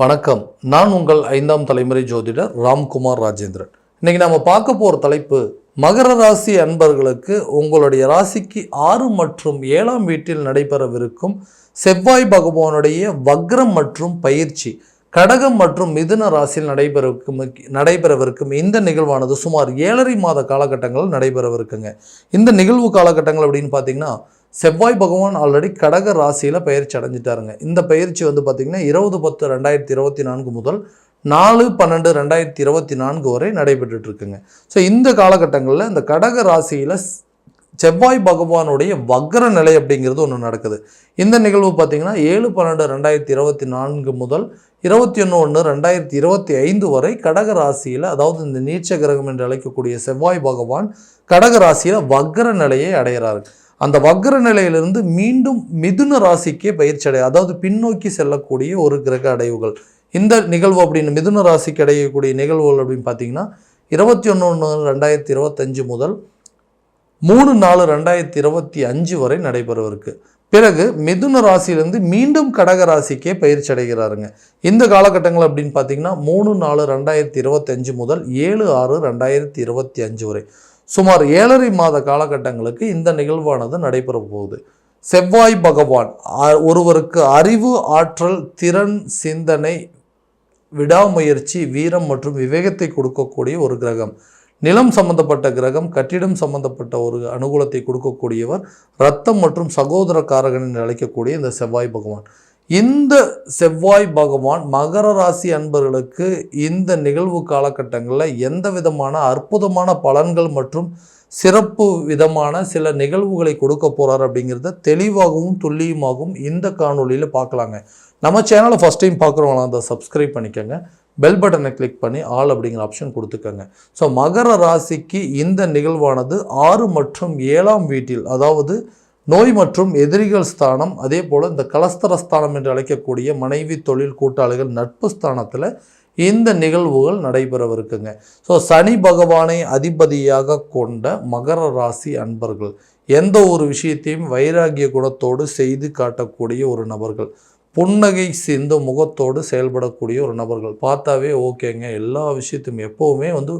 வணக்கம். நான் உங்கள் ஐந்தாம் தலைமுறை ஜோதிடர் ராம்குமார் ராஜேந்திரன். இன்னைக்கு நம்ம பார்க்க போகிற தலைப்பு மகர ராசி அன்பர்களுக்கு உங்களுடைய ராசிக்கு ஆறு மற்றும் ஏழாம் வீட்டில் நடைபெறவிருக்கும் செவ்வாய் பகவானுடைய வக்ரம் மற்றும் பயிற்சி கடகம் மற்றும் மிதுன ராசியில் நடைபெறவிருக்கும் நடைபெறவிருக்கும் இந்த நிகழ்வானது சுமார் ஏழரை மாத காலகட்டங்கள் நடைபெறவிருக்குங்க. இந்த நிகழ்வு காலகட்டங்கள் அப்படின்னு பார்த்தீங்கன்னா செவ்வாய் பகவான் ஆல்ரெடி கடக ராசியில் பயிற்சி அடைஞ்சிட்டாருங்க. இந்த பயிற்சி வந்து பார்த்திங்கன்னா இருபது பத்து ரெண்டாயிரத்தி இருபத்தி நான்கு முதல் நாலு பன்னெண்டு ரெண்டாயிரத்தி இருபத்தி நான்கு வரை நடைபெற்றுட்ருக்குங்க. ஸோ இந்த காலகட்டங்களில் இந்த கடக ராசியில் செவ்வாய் பகவானுடைய வக்ர நிலை அப்படிங்கிறது ஒன்று நடக்குது. இந்த நிகழ்வு பார்த்தீங்கன்னா ஏழு பன்னெண்டு ரெண்டாயிரத்தி இருபத்தி நான்கு முதல் இருபத்தி ஒன்று ஒன்று ரெண்டாயிரத்தி இருபத்தி ஐந்து வரை கடக ராசியில் அதாவது இந்த நீச்ச கிரகம் என்று அழைக்கக்கூடிய செவ்வாய் பகவான் கடக ராசியில் வக்ர நிலையை அடைகிறாரு. அந்த வக்ர நிலையிலிருந்து மீண்டும் மிதுன ராசிக்கே பயிற்சி அடைய அதாவது பின்னோக்கி செல்லக்கூடிய ஒரு கிரக அடைவுகள். இந்த நிகழ்வு அப்படின்னு மிதுன ராசிக்கு அடையக்கூடிய நிகழ்வுகள் அப்படின்னு பார்த்தீங்கன்னா இருபத்தி ஒன்று ஒன்று ரெண்டாயிரத்தி இருபத்தஞ்சு முதல் மூணு நாலு ரெண்டாயிரத்தி இருபத்தி அஞ்சு வரை நடைபெறவிருக்கு. பிறகு மிதுன ராசியிலிருந்து மீண்டும் கடக ராசிக்கே பயிற்சி அடைகிறாருங்க இந்த காலகட்டங்கள் அப்படின்னு பார்த்தீங்கன்னா மூணு நாலு ரெண்டாயிரத்தி இருபத்தஞ்சு முதல் ஏழு ஆறு ரெண்டாயிரத்தி இருபத்தி அஞ்சு வரை. சுமார் ஏழரை மாத காலகட்டங்களுக்கு இந்த நிகழ்வானது நடைபெற போகுது. செவ்வாய் பகவான் ஒருவருக்கு அறிவு ஆற்றல் திறன் சிந்தனை விடாமுயற்சி வீரம் மற்றும் விவேகத்தை கொடுக்கக்கூடிய ஒரு கிரகம். நிலம் சம்பந்தப்பட்ட கிரகம் கட்டிடம் சம்பந்தப்பட்ட ஒரு அனுகூலத்தை கொடுக்கக்கூடியவர் ரத்தம் மற்றும் சகோதர என்று அழைக்கக்கூடிய இந்த செவ்வாய் பகவான். இந்த செவ்வாய் பகவான் மகர ராசி அன்பர்களுக்கு இந்த நிகழ்வு காலகட்டங்களில் எந்த விதமான அற்புதமான பலன்கள் மற்றும் சிறப்பு விதமான சில நிகழ்வுகளை கொடுக்க போகிறார் அப்படிங்கிறத தெளிவாகவும் துல்லியமாகவும் இந்த காணொளியில் பார்க்கலாங்க. நம்ம சேனலை ஃபஸ்ட் டைம் பார்க்குறவங்களாம் அதை சப்ஸ்கிரைப் பண்ணிக்கோங்க. பெல் பட்டனை கிளிக் பண்ணி ஆல் அப்படிங்கிற ஆப்ஷன் கொடுத்துக்கோங்க. ஸோ மகர ராசிக்கு இந்த நிகழ்வானது ஆறு மற்றும் ஏழாம் வீட்டில் அதாவது நோய் மற்றும் எதிரிகள் ஸ்தானம் அதே போல் இந்த கலஸ்தர ஸ்தானம் என்று அழைக்கக்கூடிய மனைவி தொழில் கூட்டாளிகள் நட்பு ஸ்தானத்தில் இந்த நிகழ்வுகள் நடைபெறவிருக்குங்க. ஸோ சனி பகவானை அதிபதியாக கொண்ட மகர ராசி அன்பர்கள் எந்த ஒரு விஷயத்தையும் வைராகிய குணத்தோடு செய்து காட்டக்கூடிய ஒரு நபர்கள் புன்னகை சேர்ந்த முகத்தோடு செயல்படக்கூடிய ஒரு நபர்கள் பார்த்தாவே ஓகேங்க. எல்லா விஷயத்தையும் எப்போவுமே வந்து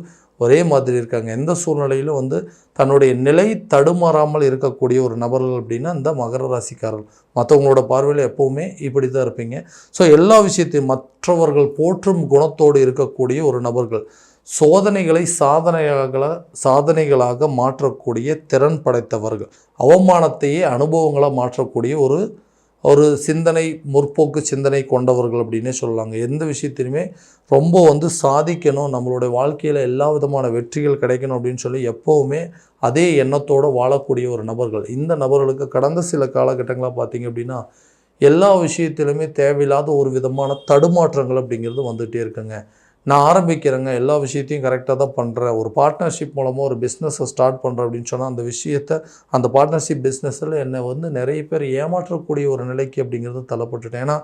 ஒரே மாதிரி இருக்காங்க. எந்த சூழ்நிலையிலும் வந்து தன்னுடைய நிலை தடுமாறாமல் இருக்கக்கூடிய ஒரு நபர்கள் அப்படின்னா இந்த மகர ராசிக்காரர்கள். மற்றவங்களோட பார்வையில் எப்போவுமே இப்படி தான் இருப்பீங்க. ஸோ எல்லா விஷயத்தையும் மற்றவர்கள் போற்றும் குணத்தோடு இருக்கக்கூடிய ஒரு நபர்கள். சோதனைகளை சாதனையாக சாதனைகளாக மாற்றக்கூடிய திறன் படைத்தவர்கள். அவமானத்தையே அனுபவங்களாக மாற்றக்கூடிய ஒரு ஒரு சிந்தனை முற்போக்கு சிந்தனை கொண்டவர்கள் அப்படின்னே சொல்லலாங்க. எந்த விஷயத்திலுமே ரொம்ப வந்து சாதிக்கணும் நம்மளுடைய வாழ்க்கையில் எல்லா விதமான வெற்றிகள் கிடைக்கணும் அப்படின்னு சொல்லி எப்போவுமே அதே எண்ணத்தோடு வாழக்கூடிய ஒரு நபர்கள். இந்த நபர்களுக்கு கடந்த சில காலகட்டங்களாக பார்த்தீங்க அப்படின்னா எல்லா விஷயத்திலுமே தேவையில்லாத ஒரு விதமான தடுமாற்றங்கள் அப்படிங்கிறது வந்துகிட்டே இருக்குங்க. நான் ஆரம்பிக்கிறேங்க எல்லா விஷயத்தையும் கரெக்டாக தான் பண்ணுறேன் ஒரு பார்ட்னர்ஷிப் மூலமாக ஒரு பிஸ்னஸை ஸ்டார்ட் பண்ணுறேன் அப்படின்னு சொன்னால் அந்த விஷயத்தை அந்த பார்ட்னர்ஷிப் பிஸ்னஸில் என்னை வந்து நிறைய பேர் ஏமாற்றக்கூடிய ஒரு நிலைக்கு அப்படிங்கிறது தள்ளப்பட்டுட்டேன். ஏன்னா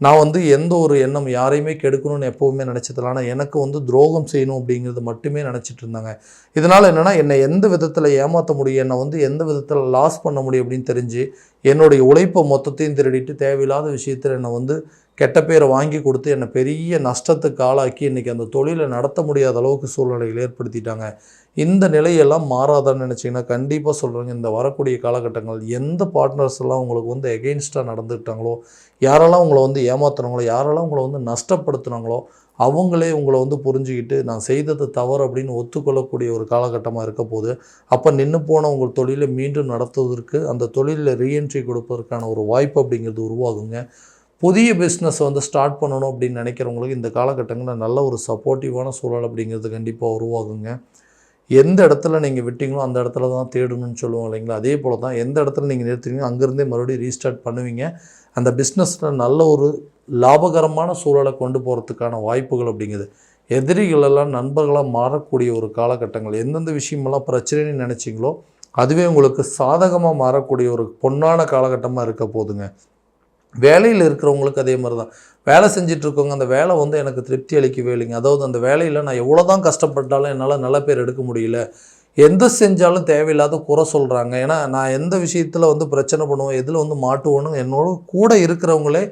நான் வந்து எந்த ஒரு எண்ணம் யாரையுமே கெடுக்கணும்னு எப்போவுமே நினச்சதில்ல. ஆனால் எனக்கு வந்து துரோகம் செய்யணும் அப்படிங்கிறது மட்டுமே நினச்சிட்டு இருந்தாங்க. இதனால் என்னென்னா என்னை எந்த விதத்தில் ஏமாற்ற முடியும் என்னை வந்து எந்த விதத்தில் லாஸ் பண்ண முடியும் அப்படின்னு தெரிஞ்சு என்னுடைய உழைப்பை மொத்தத்தையும் திருடிட்டு தேவையில்லாத விஷயத்தில் என்னை வந்து கெட்ட பேரை வாங்கி கொடுத்து என்னை பெரிய நஷ்டத்துக்கு ஆளாக்கி இன்றைக்கி அந்த தொழிலை நடத்த முடியாத அளவுக்கு சூழ்நிலைகள் ஏற்படுத்திட்டாங்க. இந்த நிலையெல்லாம் மாறாதான்னு நினச்சிங்கன்னா கண்டிப்பாக சொல்கிறேங்க இந்த வரக்கூடிய காலகட்டங்கள் எந்த பார்ட்னர்ஸ் எல்லாம் உங்களுக்கு வந்து எகெயின்ஸ்டாக நடந்துக்கிட்டாங்களோ யாரெல்லாம் உங்களை வந்து ஏமாத்துறாங்களோ யாரெல்லாம் உங்களை வந்து நஷ்டப்படுத்துனாங்களோ அவங்களே உங்களை வந்து புரிஞ்சுக்கிட்டு நான் செய்தது தவறு அப்படின்னு ஒத்துக்கொள்ளக்கூடிய ஒரு காலகட்டமாக இருக்க போது அப்போ நின்று போன உங்கள் தொழிலை மீண்டும் நடத்துவதற்கு அந்த தொழிலில் ரீஎன்ட்ரி கொடுப்பதற்கான ஒரு வாய்ப்பு அப்படிங்கிறது உருவாகுங்க. புதிய பிஸ்னஸ் வந்து ஸ்டார்ட் பண்ணணும் அப்படின்னு நினைக்கிறவங்களுக்கு இந்த காலகட்டங்களில் நல்ல ஒரு சப்போர்ட்டிவான சூழல் அப்படிங்கிறது கண்டிப்பாக உருவாகுங்க. எந்த இடத்துல நீங்கள் விட்டீங்களோ அந்த இடத்துல தான் தேடணும்னு சொல்லுவோம் இல்லைங்களா? அதே போல் தான் எந்த இடத்துல நீங்கள் நிறுத்துறீங்களோ அங்கேருந்தே மறுபடியும் ரீஸ்டார்ட் பண்ணுவீங்க. அந்த பிஸ்னஸில் நல்ல ஒரு லாபகரமான சூழலை கொண்டு போகிறதுக்கான வாய்ப்புகள் அப்படிங்கிறது எதிரிகளெல்லாம் நண்பர்களாக மாறக்கூடிய ஒரு காலகட்டங்கள். எந்தெந்த விஷயமெல்லாம் பிரச்சனைன்னு நினச்சிங்களோ அதுவே உங்களுக்கு சாதகமாக மாறக்கூடிய ஒரு பொன்னான காலகட்டமாக இருக்க போதுங்க வேலையில் இருக்கிறவங்களுக்கு அதே மாதிரி தான் வேலை செஞ்சிட்ருக்கவங்க அந்த வேலை வந்து எனக்கு திருப்தி அளிக்கவே இல்லைங்க அதாவது அந்த வேலையில் நான் எவ்வளோ தான் கஷ்டப்பட்டாலும் என்னால் நல்ல பேர் எடுக்க முடியல. எந்த செஞ்சாலும் தேவையில்லாத குறை சொல்கிறாங்க ஏன்னா நான் எந்த விஷயத்தில் வந்து பிரச்சனை பண்ணுவேன் எதில் வந்து மாட்டுவோன்னு என்னோட கூட இருக்கிறவங்களே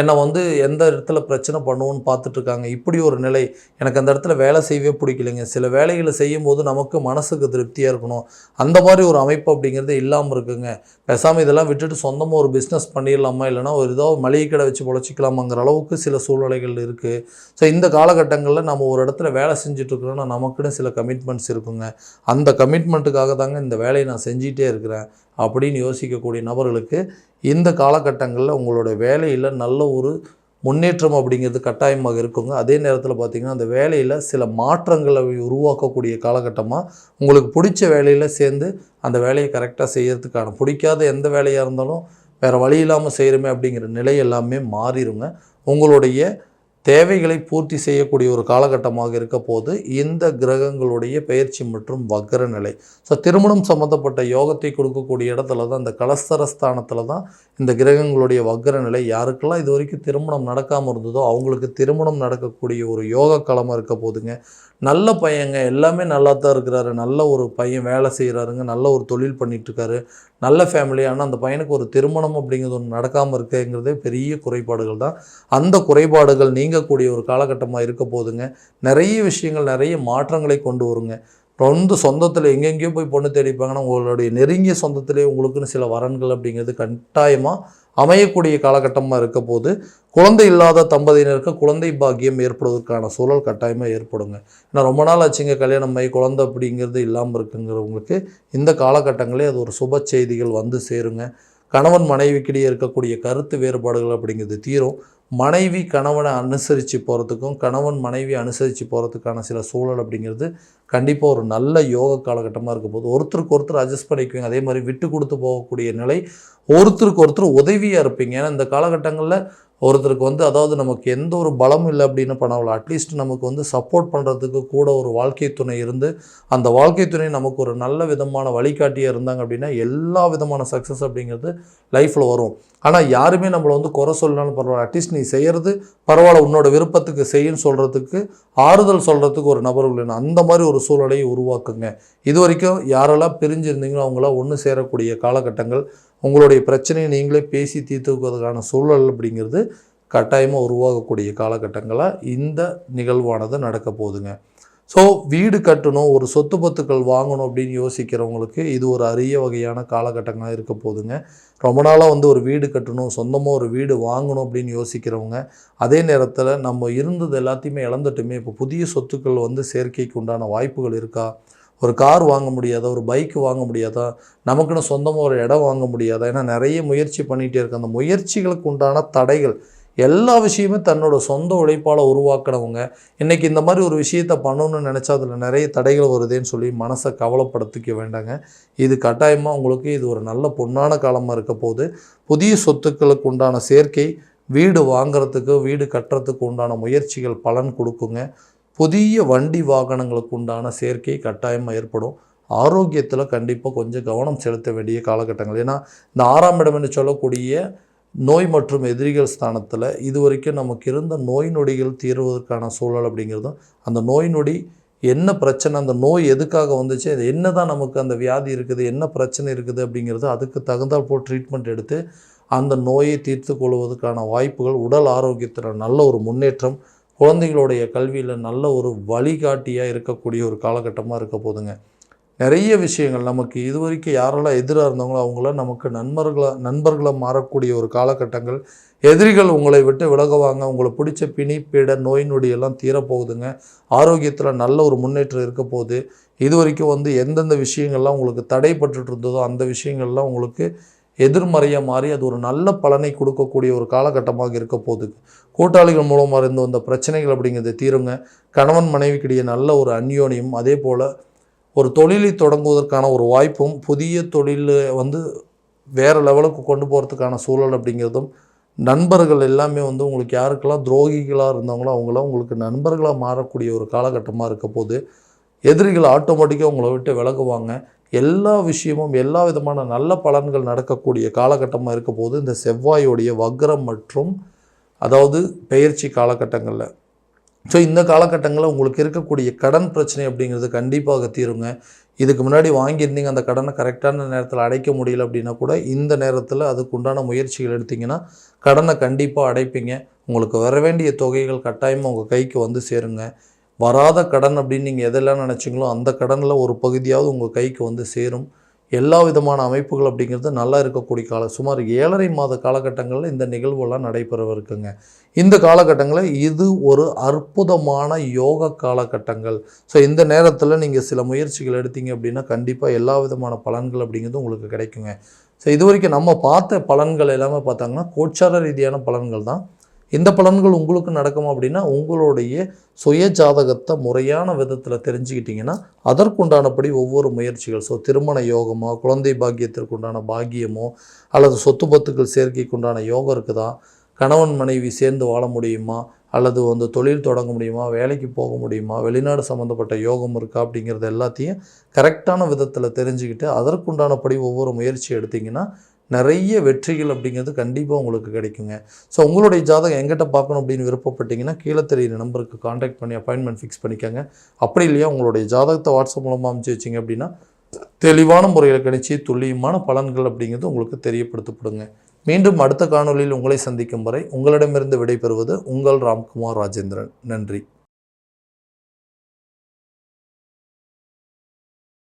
என்னை வந்து எந்த இடத்துல பிரச்சனை பண்ணுவோன்னு பார்த்துட்ருக்காங்க. இப்படி ஒரு நிலை. எனக்கு அந்த இடத்துல வேலை செய்யவே பிடிக்கலைங்க. சில வேலைகளை செய்யும்போது நமக்கு மனசுக்கு திருப்தியாக இருக்கணும். அந்த மாதிரி ஒரு அமைப்பு அப்படிங்கிறது இல்லாமல் இருக்குங்க. பேசாமல் இதெல்லாம் விட்டுட்டு சொந்தமாக ஒரு பிஸ்னஸ் பண்ணிடலாமா? இல்லைனா ஒரு ஏதோ மளிகை கடை வச்சு பொழைச்சிக்கலாமாங்கிற அளவுக்கு சில சூழ்நிலைகள் இருக்குது ஸோ இந்த காலகட்டங்களில் நம்ம ஒரு இடத்துல வேலை செஞ்சுட்டு நமக்குன்னு சில கமிட்மெண்ட்ஸ் இருக்குங்க. அந்த கமிட்மெண்ட்டுக்காக தாங்க இந்த வேலையை நான் செஞ்சிகிட்டே இருக்கிறேன். அப்படின்னு யோசிக்கக்கூடிய நபர்களுக்கு இந்த காலகட்டங்களில் உங்களோட வேலையில் நல்ல ஒரு முன்னேற்றம் அப்படிங்கிறது கட்டாயமாக இருக்குங்க. அதே நேரத்தில் பார்த்திங்கன்னா அந்த வேலையில் சில மாற்றங்களை உருவாக்கக்கூடிய காலகட்டமாக உங்களுக்கு பிடிச்ச வேலையில் சேர்ந்து அந்த வேலையை கரெக்டாக செய்கிறதுக்கான பிடிக்காத எந்த வேலையாக இருந்தாலும் வேறு வழி இல்லாமல் செய்கிறோமே அப்படிங்கிற நிலை எல்லாமே மாறிடுங்க உங்களுடைய தேவைகளை பூர்த்தி செய்யக்கூடிய ஒரு காலகட்டமாக இருக்க போது இந்த கிரகங்களுடைய பயிற்சி மற்றும் வக்கர நிலை. ஸோ திருமணம் சம்மந்தப்பட்ட யோகத்தை கொடுக்கக்கூடிய இடத்துல தான் இந்த கலஸ்தரஸ்தானத்தில் தான் இந்த கிரகங்களுடைய வக்கர நிலை. யாருக்கெல்லாம் இது வரைக்கும் திருமணம் நடக்காமல் இருந்ததோ அவங்களுக்கு திருமணம் நடக்கக்கூடிய ஒரு யோக காலமாக இருக்க போதுங்க. நல்ல பையங்க எல்லாமே நல்லா தான் இருக்கிறாரு. நல்ல ஒரு பையன் வேலை செய்கிறாருங்க நல்ல ஒரு தொழில் பண்ணிகிட்ருக்காரு நல்ல ஃபேமிலி ஆனால் அந்த பையனுக்கு ஒரு திருமணம் அப்படிங்கிறது ஒன்று நடக்காமல் இருக்குங்கிறதே பெரிய குறைபாடுகள் தான். அந்த குறைபாடுகள் நீங்கக்கூடிய ஒரு காலகட்டமாக இருக்க போதுங்க நிறைய விஷயங்கள் நிறைய மாற்றங்களை கொண்டு வருங்க. வந்து சொந்தத்தில் எங்கெங்கேயோ போய் பொண்ணு தேடிப்பாங்கன்னா உங்களுடைய நெருங்கிய சொந்தத்திலே உங்களுக்குன்னு சில வரன்கள் அப்படிங்கிறது கட்டாயமாக அமையக்கூடிய காலகட்டமாக இருக்க போது குழந்தை இல்லாத தம்பதியினருக்கு குழந்தை பாக்கியம் ஏற்படுவதற்கான சூழல் கட்டாயமாக ஏற்படுங்க. ஏன்னா ரொம்ப நாள் ஆச்சுங்க கல்யாணம் ஆகி குழந்தை அப்படிங்கிறது இல்லாமல் இருக்குங்கிறவங்களுக்கு இந்த காலகட்டங்களே அது ஒரு சுப செய்திகள் வந்து சேருங்க. கணவன் மனைவிக்கிடையே இருக்கக்கூடிய கருத்து வேறுபாடுகள் அப்படிங்கிறது தீரும். மனைவி கணவனை அனுசரித்து போகிறதுக்கும் கணவன் மனைவி அனுசரித்து போகிறதுக்கான சில சூழல் அப்படிங்கிறது கண்டிப்பாக ஒரு நல்ல யோக காலகட்டமாக இருக்க போது ஒருத்தருக்கு ஒருத்தர் அட்ஜஸ்ட் பண்ணிக்குவீங்க. அதே மாதிரி விட்டு கொடுத்து போகக்கூடிய நிலை ஒருத்தருக்கு ஒருத்தர் உதவியாக இருப்பீங்க. ஏன்னா இந்த காலகட்டங்களில் ஒருத்தருக்கு வந்து அதாவது நமக்கு எந்த ஒரு பலமும் இல்லை அப்படின்னு பண்ணவில்லை அட்லீஸ்ட் நமக்கு வந்து சப்போர்ட் பண்ணுறதுக்கு கூட ஒரு வாழ்க்கை துணை இருந்து அந்த வாழ்க்கை துணை நமக்கு ஒரு நல்ல விதமான வழிகாட்டியாக இருந்தாங்க அப்படின்னா எல்லா விதமான சக்ஸஸ் அப்படிங்கிறது லைஃப்பில் வரும். ஆனால் யாருமே நம்மளை வந்து குறை சொல்லலாம்னு பரவாயில்ல. அட்லீஸ்ட் நீ செய்கிறது பரவாயில்ல உன்னோட விருப்பத்துக்கு செய்யுன்னு சொல்கிறதுக்கு ஆறுதல் சொல்கிறதுக்கு ஒரு நபர் இல்லைன்னு அந்த மாதிரி ஒரு சூழ்நிலையை உருவாக்குங்க. இது வரைக்கும் யாரெல்லாம் பிரிஞ்சிருந்தீங்களோ அவங்களாம் ஒன்று சேரக்கூடிய காலகட்டங்கள் உங்களுடைய பிரச்சனையை நீங்களே பேசி தீர்த்துக்குவதற்கான சூழல் அப்படிங்கிறது கட்டாயமாக உருவாகக்கூடிய காலகட்டங்களாக இந்த நிகழ்வானது நடக்க போகுதுங்க. ஸோ வீடு கட்டணும் ஒரு சொத்து பத்துக்கள் வாங்கணும் அப்படின்னு யோசிக்கிறவங்களுக்கு இது ஒரு அரிய வகையான காலகட்டங்களாக இருக்க போதுங்க. ரொம்ப நாளாக வந்து ஒரு வீடு கட்டணும் சொந்தமாக ஒரு வீடு வாங்கணும் அப்படின்னு யோசிக்கிறவங்க அதே நேரத்தில் நம்ம இருந்தது எல்லாத்தையுமே இழந்துட்டுமே இப்போ புதிய சொத்துக்கள் வந்து சேர்க்கைக்கு உண்டான வாய்ப்புகள் இருக்கா? ஒரு கார் வாங்க முடியாதா? ஒரு பைக் வாங்க முடியாதா? நமக்குன்னு சொந்தமாக ஒரு இடம் வாங்க முடியாதா? ஏன்னா நிறைய முயற்சி பண்ணிகிட்டே இருக்க. அந்த முயற்சிகளுக்கு உண்டான தடைகள் எல்லா விஷயமே தன்னோட சொந்த உழைப்பால் உருவாக்கினவங்க. இன்றைக்கி இந்த மாதிரி ஒரு விஷயத்தை பண்ணணும்னு நினச்சா அதில் நிறைய தடைகள் வருதேன்னு சொல்லி மனசை கவலைப்படுத்திக்க வேண்டாங்க. இது கட்டாயமாக உங்களுக்கு இது ஒரு நல்ல பொன்னான காலமாக இருக்க போது புதிய சொத்துக்களுக்கு உண்டான சேர்க்கை வீடு வாங்கிறதுக்கு வீடு கட்டுறதுக்கு உண்டான முயற்சிகள் பலன் கொடுக்குங்க. புதிய வண்டி வாகனங்களுக்கு உண்டான சேர்க்கை கட்டாயமாக ஏற்படும். ஆரோக்கியத்தில் கண்டிப்பாக கொஞ்சம் கவனம் செலுத்த வேண்டிய காலகட்டங்கள். ஏன்னா இந்த ஆறாம் இடம் என்று சொல்லக்கூடிய நோய் மற்றும் எதிரிகள் ஸ்தானத்தில் இது வரைக்கும் நமக்கு இருந்த நோய் நொடிகள் தீர்வதற்கான சூழல் அப்படிங்கிறதும் அந்த நோய் நொடி என்ன பிரச்சனை அந்த நோய் எதுக்காக வந்துச்சு அது என்ன தான் நமக்கு அந்த வியாதி இருக்குது என்ன பிரச்சனை இருக்குது அப்படிங்கிறது அதுக்கு தகுந்தால் போல் ட்ரீட்மெண்ட் எடுத்து அந்த நோயை தீர்த்து கொள்வதற்கான வாய்ப்புகள் உடல் ஆரோக்கியத்தில் நல்ல ஒரு முன்னேற்றம் குழந்தைகளுடைய கல்வியில் நல்ல ஒரு வழிகாட்டியாக இருக்கக்கூடிய ஒரு காலகட்டமாக இருக்க போதுங்க. நிறைய விஷயங்கள் நமக்கு இது வரைக்கும் யாரெல்லாம் எதிராக இருந்தவங்களோ அவங்களாம் நமக்கு நண்பர்களாக நண்பர்களாக மாறக்கூடிய ஒரு காலகட்டங்கள். எதிரிகள் உங்களை விட்டு விலகுவாங்க. உங்களை பிடிச்ச பிணி பீட நோய் நொடியெல்லாம் தீரப்போகுதுங்க. ஆரோக்கியத்தில் நல்ல ஒரு முன்னேற்றம் இருக்க போகுது. இது வரைக்கும் வந்து எந்தெந்த விஷயங்கள்லாம் உங்களுக்கு தடைப்பட்டுட்டு இருந்ததோ அந்த விஷயங்கள்லாம் உங்களுக்கு எதிர்மறையாக மாறி அது ஒரு நல்ல பலனை கொடுக்கக்கூடிய ஒரு காலகட்டமாக இருக்க போகுது. கூட்டாளிகள் மூலமாக இருந்து வந்த பிரச்சனைகள் அப்படிங்கிறது தீருங்க. கணவன் மனைவிக்கிடையே நல்ல ஒரு அந்யோனியும் அதே போல் ஒரு தொழிலை தொடங்குவதற்கான ஒரு வாய்ப்பும் புதிய தொழிலை வந்து வேறு லெவலுக்கு கொண்டு போகிறதுக்கான சூழல் அப்படிங்கிறதும் நண்பர்கள் எல்லாமே வந்து உங்களுக்கு யாருக்கெல்லாம் துரோகிகளாக இருந்தவங்களோ அவங்களாம் உங்களுக்கு நண்பர்களாக மாறக்கூடிய ஒரு காலகட்டமாக இருக்க போது எதிரிகள் ஆட்டோமேட்டிக்காக உங்களை விட்டு விலகுவாங்க. எல்லா விஷயமும் எல்லா விதமான நல்ல பலன்கள் நடக்கக்கூடிய காலகட்டமாக இருக்க போது இந்த செவ்வாயோடைய வக்ரம் மற்றும் அதாவது பெயர்ச்சி காலகட்டங்களில் ஸோ இந்த காலகட்டங்களில் உங்களுக்கு இருக்கக்கூடிய கடன் பிரச்சனை அப்படிங்கிறது கண்டிப்பாக தீருங்க. இதுக்கு முன்னாடி வாங்கியிருந்தீங்க அந்த கடனை கரெக்டான நேரத்தில் அடைக்க முடியல அப்படின்னா கூட இந்த நேரத்தில் அதுக்கு உண்டான முயற்சிகள் எடுத்திங்கன்னா கடனை கண்டிப்பாக அடைப்பீங்க. உங்களுக்கு வர வேண்டிய தொகைகள் கட்டாயமாக உங்கள் கைக்கு வந்து சேருங்க. வராத கடன் அப்படின்னு நீங்கள் எதெல்லாம் நினச்சிங்களோ அந்த கடனில் ஒரு பகுதியாவது உங்கள் கைக்கு வந்து சேரும். எல்லா விதமான அமைப்புகள் அப்படிங்கிறது நல்லா இருக்கக்கூடிய காலம் சுமார் ஏழரை மாத காலகட்டங்களில் இந்த நிகழ்வுலாம் நடைபெறவிருக்குங்க. இந்த காலகட்டங்களில் இது ஒரு அற்புதமான யோக காலகட்டங்கள். ஸோ இந்த நேரத்தில் நீங்கள் சில முயற்சிகள் எடுத்தீங்க அப்படின்னா கண்டிப்பாக எல்லா விதமான பலன்கள் அப்படிங்கிறது உங்களுக்கு கிடைக்குங்க. ஸோ இது வரைக்கும் நம்ம பார்த்த பலன்கள் எல்லாமே பார்த்தாங்கன்னா கோச்சார ரீதியான பலன்கள் தான். இந்த பலன்கள் உங்களுக்கு நடக்குமா அப்படின்னா உங்களுடைய சுய ஜாதகத்தை முறையான விதத்தில் தெரிஞ்சுக்கிட்டிங்கன்னா அதற்குண்டானபடி ஒவ்வொரு முயற்சிகள் ஸோ திருமண யோகமோ குழந்தை பாக்கியத்திற்குண்டான பாக்கியமோ அல்லது சொத்து பத்துக்கள் சேர்க்கைக்குண்டான யோகம் இருக்குதா கணவன் மனைவி சேர்ந்து வாழ முடியுமா அல்லது வந்து தொழில் தொடங்க முடியுமா வேலைக்கு போக முடியுமா வெளிநாடு சம்மந்தப்பட்ட யோகம் இருக்கா அப்படிங்கிறது எல்லாத்தையும் கரெக்டான விதத்தில் தெரிஞ்சுக்கிட்டு அதற்குண்டானபடி ஒவ்வொரு முயற்சி எடுத்திங்கன்னா நிறைய வெற்றிகள் அப்படிங்கிறது கண்டிப்பாக உங்களுக்கு கிடைக்குங்க. ஸோ உங்களுடைய ஜாதகம் எங்கிட்ட பார்க்கணும் அப்படின்னு விருப்பப்பட்டீங்கன்னா கீழே தெரியுற நம்பருக்கு காண்டாக்ட் பண்ணி அப்பாயின்மெண்ட் ஃபிக்ஸ் பண்ணிக்கோங்க. அப்படி இல்லையா உங்களுடைய ஜாதகத்தை வாட்ஸ்அப் மூலமாக அனுப்பிச்சு வச்சிங்க அப்படின்னா தெளிவான முறையில் கணிச்சு துல்லியமான பலன்கள் அப்படிங்கிறது உங்களுக்கு தெரியப்படுத்தப்படுங்க. மீண்டும் அடுத்த காணொளியில் உங்களை சந்திக்கும் வரை உங்களிடமிருந்து விடைபெறுவது உங்கள் ராம்குமார் ராஜேந்திரன். நன்றி.